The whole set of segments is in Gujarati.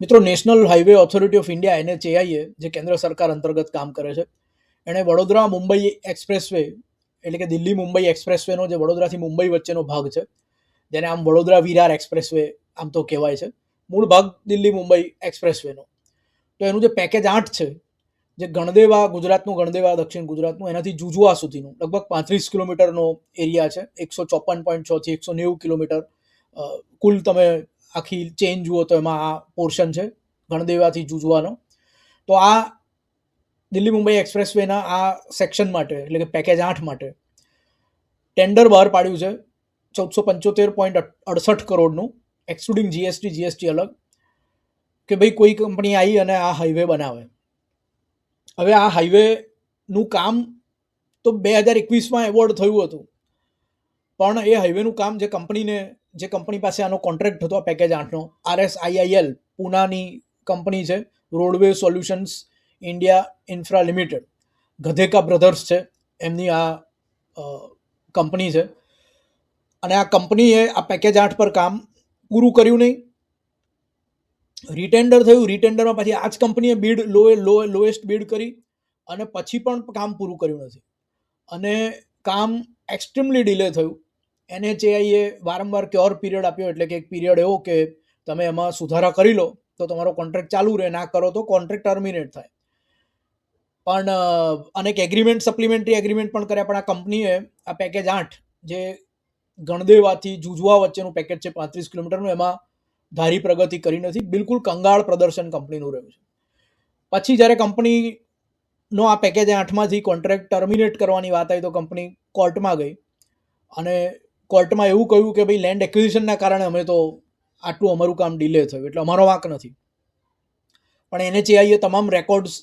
મિત્રો national highway authority of India એનએચએઆઈએ જે કેન્દ્ર સરકાર અંતર્ગત કામ કરે છે, એણે વડોદરા મુંબઈ એક્સપ્રેસ વે એટલે કે દિલ્હી મુંબઈ એક્સપ્રેસ વેનો જે વડોદરાથી મુંબઈ વચ્ચેનો ભાગ છે, જેને આમ વડોદરા વિરાર એક્સપ્રેસ વે આમ તો કહેવાય છે, મૂળ ભાગ દિલ્હી મુંબઈ એક્સપ્રેસ વેનો તો એનું જે પેકેજ આઠ છે, જે ગણદેવા, ગુજરાતનું ગણદેવા, દક્ષિણ ગુજરાતનું, એનાથી જુજુઆ સુધીનું, લગભગ પાંત્રીસ કિલોમીટરનો એરિયા છે, એકસો ચોપન પોઈન્ટ છથી એકસો નેવું કિલોમીટર કુલ તમે આખી ચેન જુઓ તો એમાં આ પોર્શન છે ગણદેવાથી જુજવાનો. તો આ દિલ્હી મુંબઈ એક્સપ્રેસ વેના આ સેક્શન માટે, એટલે કે પેકેજ આઠ માટે ટેન્ડર બહાર પાડ્યું છે, ચૌદસો પંચોતેર પોઈન્ટ અડસઠ કરોડનું એક્સક્લુડિંગ જીએસટી જીએસટી અલગ, કે ભાઈ કોઈ કંપની આવી અને આ હાઈવે બનાવે. હવે આ હાઈવેનું કામ તો બે હજાર એકવીસમાં એવોર્ડ થયું હતું. પણ એ હાઈવેનું કામ જે કંપનીને જે કંપની પાસે આનો કોન્ટ્રાક્ટ હતો આ પેકેજ આઠનો આરએસઆઈઆઈએલ પૂનાની કંપની છે roadway solutions India infra limited ગધેકા brothers છે, એમની આ કંપની છે. અને આ કંપનીએ આ પેકેજ આઠ પર કામ પૂરું કર્યું નહીં. રિટેન્ડર થયું રિટેન્ડરમાં પછી આ જ કંપનીએ bid low low lowest bid કરી અને પછી પણ કામ પૂરું કર્યું નથી. અને કામ એક્સ્ટ્રીમલી ડિલે થયું. એનએચએઆઈએ વારંવાર ક્યોર પીરિયડ આપ્યો, એટલે કે એક પીરિયડ એવો કે તમે એમાં સુધારા કરી લો, તો તમારો કોન્ટ્રાક્ટ ચાલુ રહે, ના કરો તો કોન્ટ્રાક્ટ ટર્મિનેટ થાય. પણ અનેક એગ્રીમેન્ટ સપ્લિમેન્ટરી એગ્રીમેન્ટ પણ કર્યા, પણ આ કંપનીએ આ પેકેજ આઠ જે ગણદેવાથી જુજવા વચ્ચેનું પેકેજ છે, પાંત્રીસ કિલોમીટરનું, એમાં ધારી પ્રગતિ કરી નથી. બિલકુલ કંગાળ પ્રદર્શન કંપનીનું રહ્યું છે. પછી જ્યારે કંપનીનો આ પેકેજ આઠમાંથી કોન્ટ્રાક્ટ ટર્મિનેટ કરવાની વાત આવી, તો કંપની કોર્ટમાં ગઈ અને કોર્ટમાં એવું કહ્યું કે ભાઈ લેન્ડ એક્વિઝિશનના કારણે અમે તો આટલું અમારું કામ ડિલે થયું, એટલે અમારો વાંક નથી. પણ એનએચએઆઈએ તમામ રેકોર્ડ્સ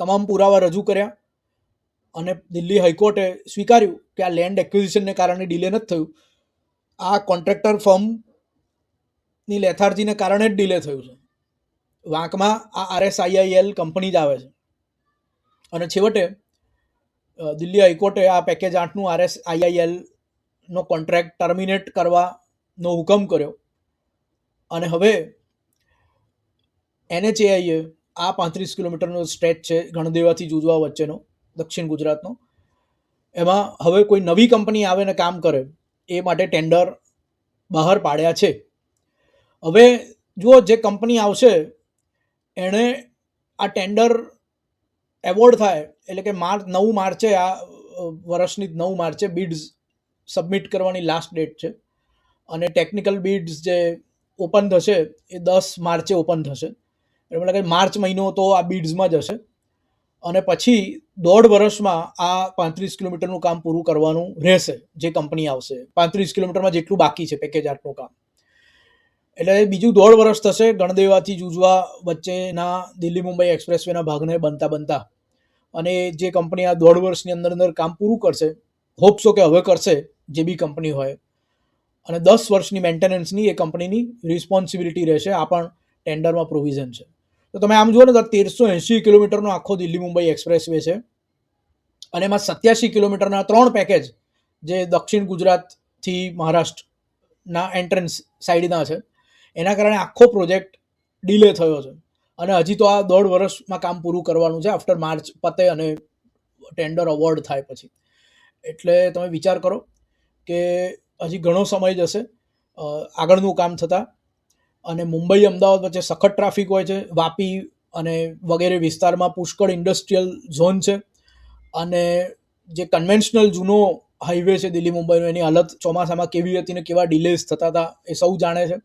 તમામ પુરાવા રજૂ કર્યા અને દિલ્હી હાઈકોર્ટે સ્વીકાર્યું કે આ લેન્ડ એક્વિઝિશનને કારણે ડિલે નથી થયું. આ કોન્ટ્રાક્ટર ફર્મની લેથાર્જીને કારણે જ ડિલે થયું છે. વાંકમાં આ આરએસઆઈઆઈએલ કંપની જ આવે છે. અને છેવટે દિલ્હી હાઈકોર્ટે આ પેકેજ આઠનું આરએસ આઈઆઈએલનો કોન્ટ્રાક્ટ ટર્મિનેટ કરવાનો હુકમ કર્યો. અને હવે એનએચએઆઈએ આ પાંત્રીસ કિલોમીટરનો સ્ટ્રેચ છે ગણદેવાથી જુજવા વચ્ચેનો, દક્ષિણ ગુજરાતનો. એમાં હવે કોઈ નવી કંપની આવે ને કામ કરે, એ માટે ટેન્ડર બહાર પાડ્યા છે. હવે જુઓ જે કંપની આવશે, એણે આ ટેન્ડર એવોર્ડ થાય, એટલે કે માર્ચ, નવ માર્ચે આ વર્ષની નવ માર્ચે બિડ્સ સબમિટ કરવાની લાસ્ટ ડેટ છે. અને ટેકનિકલ બિડ્સ જે ઓપન થશે, એ દસ માર્ચે ઓપન થશે. એટલે મને લાગે માર્ચ મહિનો તો આ બિડ્સમાં જ હશે. અને પછી દોઢ વર્ષમાં આ પાંત્રીસ કિલોમીટરનું કામ પૂરું કરવાનું રહેશે, જે કંપની આવશે. પાંત્રીસ કિલોમીટરમાં જેટલું બાકી છે પેકેજ આર્ટનું કામ. એટલે બીજું દોઢ વર્ષ થશે, ગણદેવાથી જુજવા વચ્ચેના દિલ્હી મુંબઈ એક્સપ્રેસવેના ભાગને બનતા બનતા. અને જે કંપની આ દોઢ વર્ષની અંદર અંદર કામ પૂરું કરશે હોપસો કે હવે કરશે જે બી કંપની હોય. અને દસ વર્ષની મેન્ટેનન્સની એ કંપનીની રિસ્પોન્સિબિલિટી રહેશે. આ પણ ટેન્ડરમાં પ્રોવિઝન છે. તો તમે આમ જુઓ ને તો તેરસો એંશી કિલોમીટરનો આખો દિલ્હી મુંબઈ એક્સપ્રેસ વે છે. અને એમાં સત્યાસી કિલોમીટરના ત્રણ પેકેજ જે દક્ષિણ ગુજરાતથી મહારાષ્ટ્રના એન્ટ્રન્સ સાઈડના છે. એના કારણે આખો પ્રોજેક્ટ ડિલે થયો છે. અને હજી તો આ દોઢ વર્ષમાં કામ પૂરું કરવાનું છે. આફ્ટર માર્ચ પતે અને ટેન્ડર અવોર્ડ થાય પછી. એટલે તમે વિચાર કરો. કે હજી ઘણો સમય જશે. આગળનું કામ થતાં અને મુંબઈ, અમદાવાદ વચ્ચે સખત ટ્રાફિક હોય છે, વાપી અને વગેરે વિસ્તારમાં પુષ્કળ ઇન્ડસ્ટ્રીયલ ઝોન છે અને જે કન્વેન્શનલ જૂનો હાઈવે છે દિલ્હી, મુંબઈનો, એની હાલત ચોમાસામાં કેવી હતી ને કેવા ડિલેઝ થતા હતા એ સૌ જાણે છે.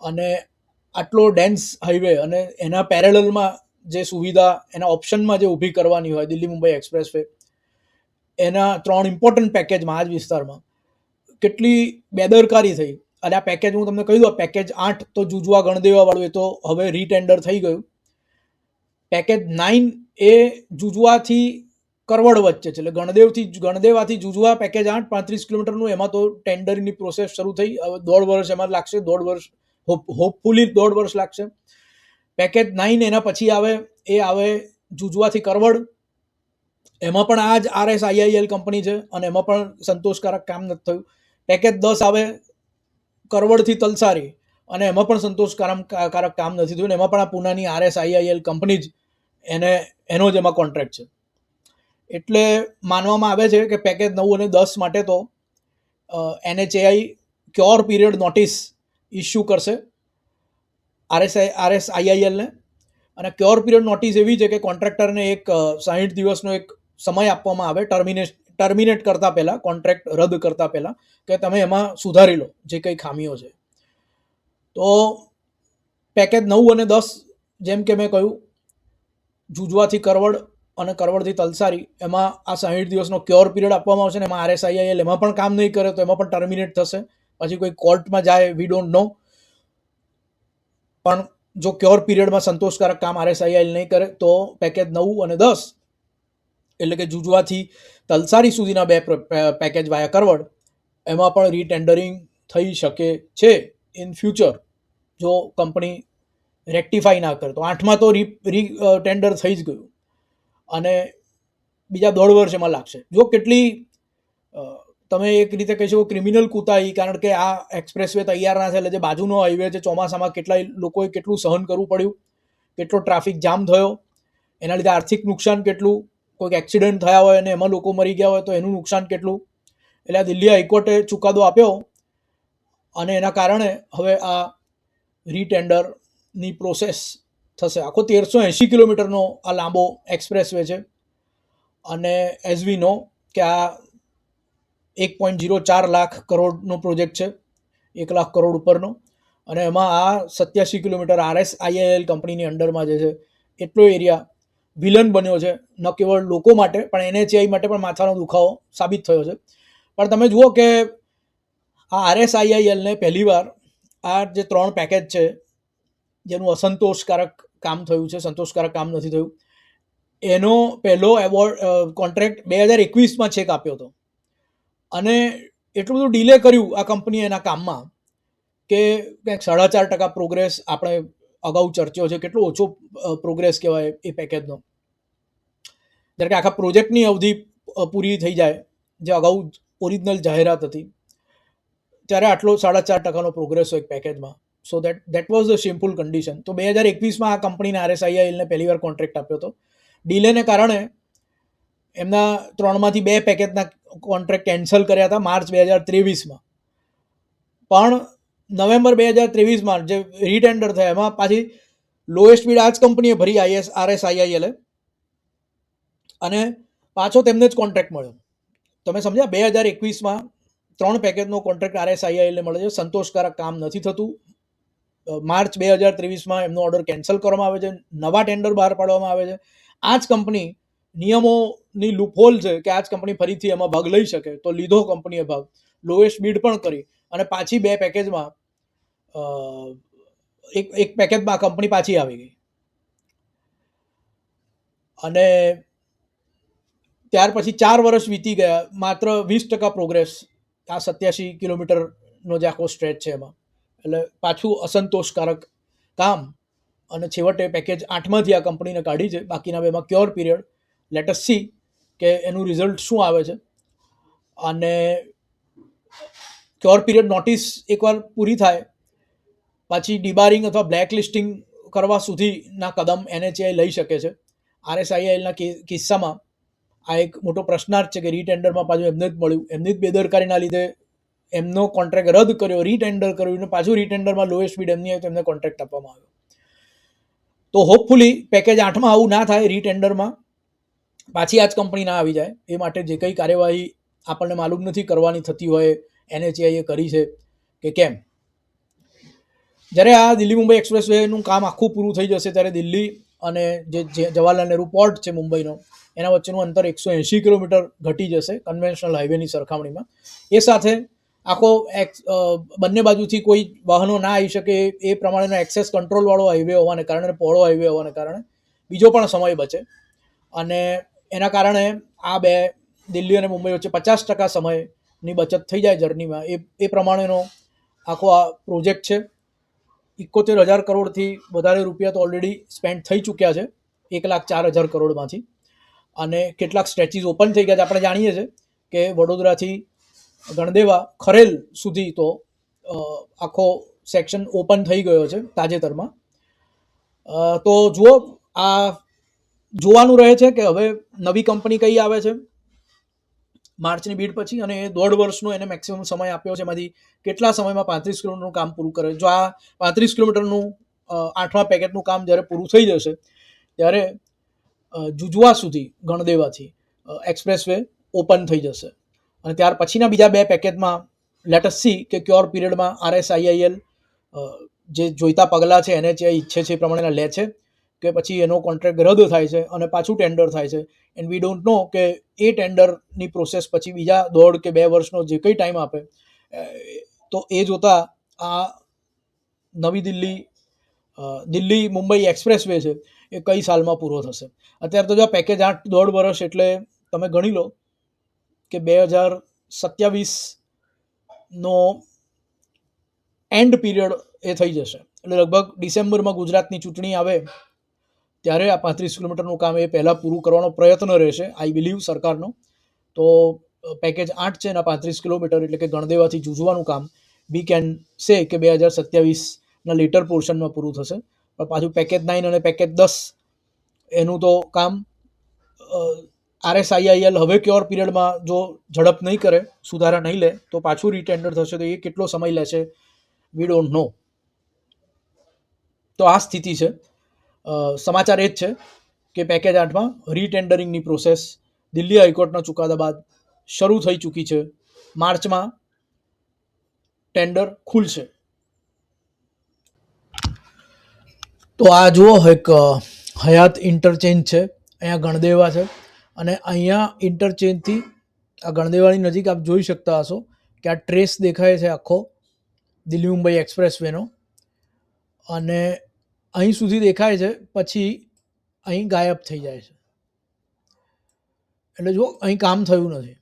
અને આટલો ડેન્સ હાઈવે અને એના પેરેલલમાં જે સુવિધા એના ઓપ્શનમાં જે ઊભી કરવાની હોય દિલ્હી, મુંબઈ એક્સપ્રેસ વે એના ત્રણ ઇમ્પોર્ટન્ટ પેકેજમાં આ જ વિસ્તારમાં કેટલી બેદરકારી થઈ. અને આ પેકેજ હું તમને કહી દઉં પેકેજ આઠ તો જુજવા ગણદેવાવાળું એ તો હવે રીટેન્ડર થઈ ગયું. પેકેજ નાઇન એ જુજવાથી કરવડ વચ્ચે છે. એટલે ગણદેવથી, ગણદેવાથી જુજવા પેકેજ આઠ પાંત્રીસ કિલોમીટરનું, એમાં તો ટેન્ડરની પ્રોસેસ શરૂ થઈ. હવે દોઢ વર્ષ એમાં લાગશે, દોઢ વર્ષ હોપ હોપફુલી દોઢ વર્ષ લાગશે. પેકેજ નાઇન એના પછી આવે, એ આવે જુજવાથી કરવડ. એમાં પણ આ જ આરએસ આઈઆઈએલ કંપની છે અને એમાં પણ સંતોષકારક કામ નથી થયું. પેકેજ દસ આવે, કરવડથી તલસારી, અને એમાં પણ સંતોષકારક કામ નથી થયું એમાં પણ આ પુનાની આરએસઆઈઆઈએલ કંપની જ એને, એનો જ એમાં કોન્ટ્રાક્ટ છે. એટલે માનવામાં આવે છે કે પેકેજ નવ અને દસ માટે તો NHAI cure period notice issue કરશે આરએસઆઈ આરએસઆઈઆઈએલને અને ક્યોર પીરિયડ નોટિસ એવી છે કે કોન્ટ્રાક્ટરને એક સાહીઠ દિવસનો એક સમય આપવામાં આવે ટર્મિનેટ ટર્મિનેટ કરતાં પહેલાં, કોન્ટ્રાક્ટ રદ કરતા પહેલાં કે તમે એમાં સુધારી લો, જે કંઈ ખામીઓ છે. તો પેકેજ નવ અને દસ, જેમ કે મેં કહ્યું, જુજવાથી કરવડ અને કરવડથી તલસારી, એમાં આ સાહીઠ દિવસનો ક્યોર પીરિયડ આપવામાં આવશે ને એમાં આરએસઆઈઆઈએલ એમાં પણ કામ નહીં કરે તો એમાં પણ ટર્મિનેટ થશે. પછી કોઈ કોર્ટમાં જાય વી ડોન્ટ નો પણ જો ક્યોર પીરિયડમાં સંતોષકારક કામ આરએસઆઈઆઈએલ નહીં કરે, તો પેકેજ નવ અને દસ એટલે કે જુજવાથી તલસારી સુધીના બે પેકેજ વાયા કરવડ, એમાં પણ રીટેન્ડરિંગ થઈ શકે છે ઇન ફ્યુચર જો કંપની રેક્ટિફાઈ ના કરે. તો આઠમાં તો રી રી ટેન્ડર થઈ જ ગયું. અને બીજા દોઢ વર્ષ એમાં લાગશે. જો કેટલી તમે એક રીતે કહી શકો ક્રિમિનલ કૂતાઈ કારણ કે આ એક્સપ્રેસ વે તૈયાર ના છે એટલે જે બાજુનો હાઈવે છે, ચોમાસામાં કેટલાય લોકોએ કેટલું સહન કરવું પડ્યું, કેટલો ટ્રાફિક જામ થયો, એના લીધે આર્થિક નુકસાન કેટલું કોઈક એક્સિડન્ટ થયા હોય અને એમાં લોકો મરી ગયા હોય તો એનું નુકસાન કેટલું? એટલે આ દિલ્હી હાઈકોર્ટે ચુકાદો આપ્યો અને એના કારણે હવે આ રીટેન્ડરની પ્રોસેસ થશે. આખો તેરસો એંશી કિલોમીટરનો આ લાંબો એક્સપ્રેસ વે છે. અને એઝ વી નો કે આ એક પોઈન્ટ જીરો ચાર લાખ કરોડનો પ્રોજેક્ટ છે. એક લાખ કરોડ ઉપરનો. અને એમાં આ સત્યાસી કિલોમીટર આરએસ આઈઆઈએલ કંપનીની અંડરમાં જે છે, એટલો એરિયા વિલન બન્યો છે, ન કેવળ લોકો માટે, પણ એનએચઆઈ માટે પણ માથાનો દુખાવો સાબિત થયો છે. પણ તમે જુઓ કે આ આરએસઆઈઆઈએલને પહેલીવાર આ જે ત્રણ પેકેજ છે, જેનું અસંતોષકારક કામ થયું છે, સંતોષકારક કામ નથી થયું, એનો પહેલો એવોર્ડ કોન્ટ્રાક્ટ બે હજાર એકવીસમાં છેક આપ્યો હતો. અને એટલું બધું ડિલે કર્યું આ કંપનીએ એના કામમાં કે કંઈક સાડા ચાર ટકા પ્રોગ્રેસ આપણે અગાઉ ચર્ચ્યો છે, કેટલો ઓછો પ્રોગ્રેસ કહેવાય એ પેકેજનો જ્યારે કે આખા પ્રોજેક્ટની અવધિ પૂરી થઈ જાય, જે અગાઉ ઓરિજિનલ જાહેરાત હતી, ત્યારે આટલો સાડા ચાર ટકાનો પ્રોગ્રેસ હોય પેકેજમાં so that that was the simple condition તો બે હજાર એકવીસમાં આ કંપનીને આરએસઆઈઆઈએલને પહેલીવાર કોન્ટ્રાક્ટ આપ્યો હતો. ડીલેને કારણે એમના ત્રણમાંથી બે પેકેજના કોન્ટ્રાક્ટ કેન્સલ કર્યા હતા, માર્ચ બે હજાર ત્રેવીસમાં. પણ નવેમ્બર બે હજાર ત્રેવીસમાં જે રીટેન્ડર થયા, એમાં પાછી લોએસ્ટ બિડ આ જ કંપનીએ ભરી આઈએસ આરએસઆઈઆઈએલે અને પાછો તેમને જ કોન્ટ્રાક્ટ મળ્યો. તમે સમજ્યા, બે હજાર એકવીસમાં ત્રણ પેકેજનો કોન્ટ્રાક્ટ આરએસઆઈઆઈએલને મળે છે. સંતોષકારક કામ નથી થતું. માર્ચ બે હજાર ત્રેવીસમાં એમનો ઓર્ડર કેન્સલ કરવામાં આવે છે. નવા ટેન્ડર બહાર પાડવામાં આવે છે. આ જ કંપની નિયમોની લૂપહોલ છે કે આ જ કંપની ફરીથી એમાં ભાગ લઈ શકે, તો લીધો કંપનીએ ભાગ. લોએસ્ટ બીડ પણ કરી. અને પાછી બે પેકેજમાં એક એક પેકેજમાં કંપની પાછી આવી ગઈ. અને ત્યાર પછી ચાર વર્ષ વીતી ગયા. માત્ર વીસ ટકા પ્રોગ્રેસ આ સત્યાસી કિલોમીટરનો જે આખો સ્ટ્રેચ છે એમાં. એટલે પાછું અસંતોષકારક કામ. અને છેવટે પેકેજ આઠમાંથી આ કંપનીને કાઢી છે. બાકીના બેમાં ક્યોર પીરિયડ લેટસ સી કે એનું રિઝલ્ટ શું આવે છે. અને ક્યોર પીરિયડ નોટિસ એકવાર પૂરી થાય પછી ડિબારિંગ અથવા બ્લેક લિસ્ટિંગ કરવા સુધીના કદમ એનએચઆઈ લઈ શકે છે. આરએસઆઈએલના કિસ્સામાં આ એક મોટો પ્રશ્નાર્થ છે કે રીટેન્ડરમાં પાછું એમને જ મળ્યું. એમની જ બેદરકારીના લીધે એમનો કોન્ટ્રાક્ટ રદ કર્યો, રીટેન્ડર કર્યું પાછું રીટેન્ડરમાં લોએસ્ટ બિડ એમની આવી એમને કોન્ટ્રાક્ટ આપવામાં આવ્યો. તો હોપફુલી પેકેજ આઠમાં આવું ના થાય, રીટેન્ડરમાં પાછી આ જ કંપની ના આવી જાય. એ માટે જે કંઈ કાર્યવાહી આપણને માલુમ નથી કરવાની થતી હોય એનએચઆઈએ કરી છે કે કેમ? જ્યારે આ દિલ્હી મુંબઈ એક્સપ્રેસ વેનું કામ આખું પૂરું થઈ જશે ત્યારે દિલ્હી અને જે જવાહરલાલ નહેરુ પોર્ટ છે મુંબઈનો, એના વચ્ચેનું અંતર એકસો એંશી કિલોમીટર ઘટી જશે કન્વેન્શનલ હાઈવેની સરખામણીમાં. એ સાથે આખો બંને બાજુથી કોઈ વાહનો ના આવી શકે એ પ્રમાણેનો એક્સેસ કંટ્રોલવાળો હાઈવે હોવાને કારણે, પહોળો હાઈવે હોવાને કારણે બીજો પણ સમય બચે. અને એના કારણે આ બે દિલ્હી અને મુંબઈ વચ્ચે પચાસ ટકા સમયની બચત થઈ જાય જર્નીમાં એ એ પ્રમાણેનો આખો આ પ્રોજેક્ટ છે. એકોતેર હજાર કરોડથી વધારે રૂપિયા તો ઓલરેડી સ્પેન્ડ થઈ ચૂક્યા છે. એક લાખ ચાર હજાર કરોડમાંથી. અને કેટલાક સ્ટેચ્યુઝ ઓપન થઈ ગયા છે. આપણે જાણીએ છીએ કે વડોદરાથી ગણદેવા, ખરેલ સુધી તો આખો સેક્શન ઓપન થઈ ગયો છે તાજેતરમાં. તો જુઓ, આ જોવાનું રહે છે કે હવે નવી કંપની કઈ આવે છે? માર્ચની બીડ પછી અને એ દોઢ વર્ષનો એને મેક્સિમમ સમય આપ્યો છે. એમાંથી કેટલા સમયમાં પાંત્રીસ કિલોમીટરનું કામ પૂરું કરે? જો આ પાંત્રીસ કિલોમીટરનું આઠમા પેકેટનું કામ જ્યારે પૂરું થઈ જશે, ત્યારે જુજવા સુધી ગણદેવાથી એક્સપ્રેસ વે ઓપન થઈ જશે. અને ત્યાર પછીના બીજા બે પેકેજમાં લેટસ સી કે ક્યોર પીરિયડમાં આરએસઆઈઆઈએલ જે જોઈતા પગલાં છે, એને જે ઈચ્છે છે એ પ્રમાણેના લે છે. કે પછી એનો કોન્ટ્રાક્ટ રદ થાય છે અને પાછું ટેન્ડર થાય છે. એન્ડ વી ડોન્ટ નો કે એ ટેન્ડરની પ્રોસેસ પછી બીજા દોઢ કે બે વર્ષનો જે કંઈ ટાઈમ આપે તો એ જોતાં આ નવી દિલ્હી દિલ્હી મુંબઈ એક્સપ્રેસ વે છે એ કઈ સાલમાં પૂરો થશે. અત્યારે તો જો પેકેજ આઠ દોઢ વર્ષ એટલે તમે ગણી લો કે બે હજાર સત્યાવીસનો એન્ડ પીરિયડ એ થઈ જશે. એટલે લગભગ ડિસેમ્બરમાં ગુજરાતની ચૂંટણી આવે ત્યારે આ પાંત્રીસ કિલોમીટરનું કામ એ પહેલાં પૂરું કરવાનો પ્રયત્ન રહેશે આઈ બિલીવ સરકારનો. તો પેકેજ આઠ છે એના પાંત્રીસ કિલોમીટર એટલે કે ગણદેવાથી જૂજવાનું કામ વી કેન સે કે બે હજાર સત્યાવીસના લેટર પોર્શનમાં પૂરું થશે. પણ પાછું પેકેજ નાઇન અને પેકેજ દસ, એનું તો કામ આરએસઆઈઆઈએલ હવે ક્યોર પીરિયડમાં જો ઝડપ નહીં કરે, સુધારા નહીં લે, તો પાછું રીટેન્ડર થશે, તો એ કેટલો સમય લેશે વી ડોન્ટ નો તો આ સ્થિતિ છે. સમાચાર એ જ છે કે પેકેજ આઠમાં રીટેન્ડરિંગની પ્રોસેસ દિલ્હી હાઈકોર્ટના ચુકાદા બાદ શરૂ થઈ ચૂકી છે. માર્ચમાં ટેન્ડર ખુલશે. તો આ જુઓ, એક હયાત ઇન્ટરચેન્જ છે. અહીંયા ગણદેવા છે. અને અહીંયા ઇન્ટરચેન્જથી આ ગણદેવાની નજીક આપ જોઈ શકતા હશો કે આ ટ્રેસ દેખાય છે આખો દિલ્હી મુંબઈ એક્સપ્રેસ વેનો અને અહીં સુધી દેખાય છે, પછી અહીં ગાયબ થઈ જાય છે. એટલે જો અહીં કામ થયું નથી.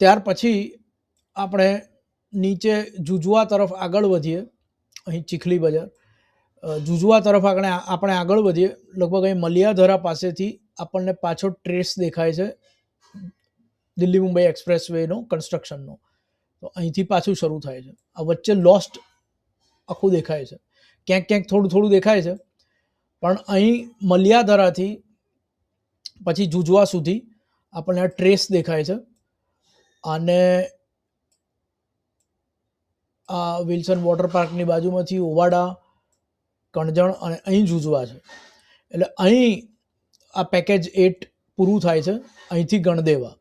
ત્યાર પછી આપણે નીચે જુજવા તરફ આગળ વધીએ. અહીં ચીખલી બજાર. જુજવા તરફ આપણે આપણે આગળ વધીએ. લગભગ અહીં મલિયાધરા પાસેથી આપણને પાછો ટ્રેસ દેખાય છે. દિલ્હી મુંબઈ એક્સપ્રેસ વેનો કન્સ્ટ્રક્શનનો તો અહીંથી પાછું શરૂ થાય છે. આ વચ્ચે લોસ્ટ આખું દેખાય છે. ક્યાંક ક્યાંક થોડું થોડું દેખાય છે. પણ અહીં મલિયાધરાથી પછી જુજવા સુધી આપણને આ ટ્રેસ દેખાય છે. અને આ વિલ્સન વોટર પાર્કની બાજુમાંથી ઓવાડા કણજણ અને અહીં જુજવા છે. એટલે અહીં આ પેકેજ એટ પૂરું થાય છે, અહીંથી ગણદેવા.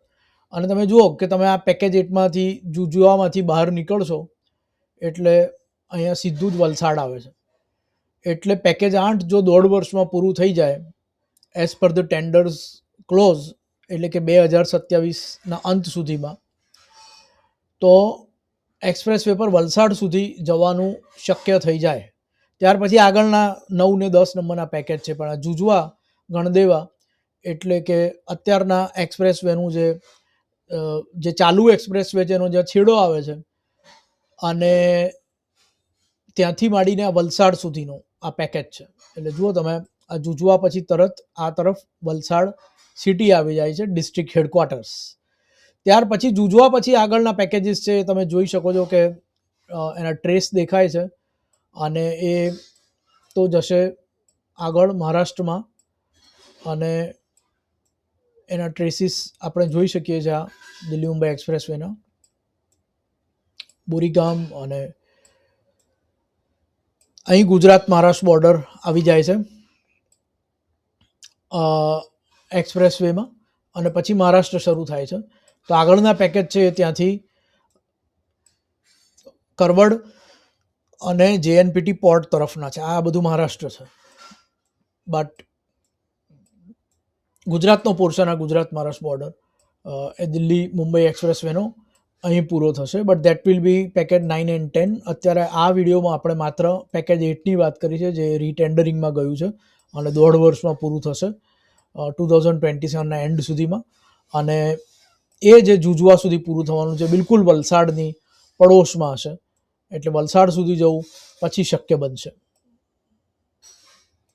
અને તમે જુઓ કે તમે આ પેકેજ એટમાંથી જુજવામાંથી બહાર નીકળશો, એટલે અહીંયા સીધું જ વલસાડ આવે છે. એટલે પેકેજ આઠ જો દોઢ વર્ષમાં પૂરું થઈ જાય as per the tenders close એટલે કે બે હજાર સત્યાવીસના અંત સુધીમાં, તો એક્સપ્રેસ વે પર વલસાડ સુધી જવાનું શક્ય થઈ જાય. ત્યાર પછી આગળના નવ ને દસ નંબરના પેકેજ છે, પણ આ જુજવા, ગણદેવા, એટલે કે અત્યારના એક્સપ્રેસ વેનું જે જે ચાલુ એક્સપ્રેસ વે છે, એનો જે છેડો આવે છે, અને ત્યાંથી માંડીને વલસાડ સુધીનો. આ પેકેજ છે. એટલે જુઓ તમે, આ જુજવા પછી તરત આ તરફ વલસાડ સિટી આવી જાય છે ડિસ્ટ્રિક્ટ હેડક્વાર્ટર્સ ત્યાર પછી જુજવા પછી આગળના પેકેજીસ છે તમે જોઈ શકો છો કે એના ટ્રેસ દેખાય છે. અને એ તો જશે આગળ મહારાષ્ટ્રમાં. અને એના ટ્રેસીસ આપણે જોઈ શકીએ છીએ આ દિલ્હી મુંબઈ એક્સપ્રેસ વેના. બોરીગામ અને અહીં ગુજરાત મહારાષ્ટ્ર બોર્ડર આવી જાય છે એક્સપ્રેસ વેમાં અને પછી મહારાષ્ટ્ર શરૂ થાય છે. તો આગળના પેકેજ છે એ ત્યાંથી કરવડ અને જેએનપીટી પોર્ટ તરફના છે. આ બધું મહારાષ્ટ્ર છે. બટ ગુજરાતનો પોર્શન આ ગુજરાત મહારાષ્ટ્ર બોર્ડર એ દિલ્હી, મુંબઈ એક્સપ્રેસ વેનો અહીં પૂરો થશે. But that will be package nine and ten અત્યારે આ વિડીયોમાં આપણે માત્ર પેકેજ એટની વાત કરી છે, જે રીટેન્ડરિંગમાં ગયું છે. અને દોઢ વર્ષમાં પૂરું થશે. ટુ થાઉઝન્ડ ટ્વેન્ટી સેવનના એન્ડ સુધીમાં. અને એ જે જુજવા સુધી પૂરું થવાનું છે, બિલકુલ વલસાડની પડોશમાં હશે. એટલે વલસાડ સુધી જવું પછી શક્ય બનશે.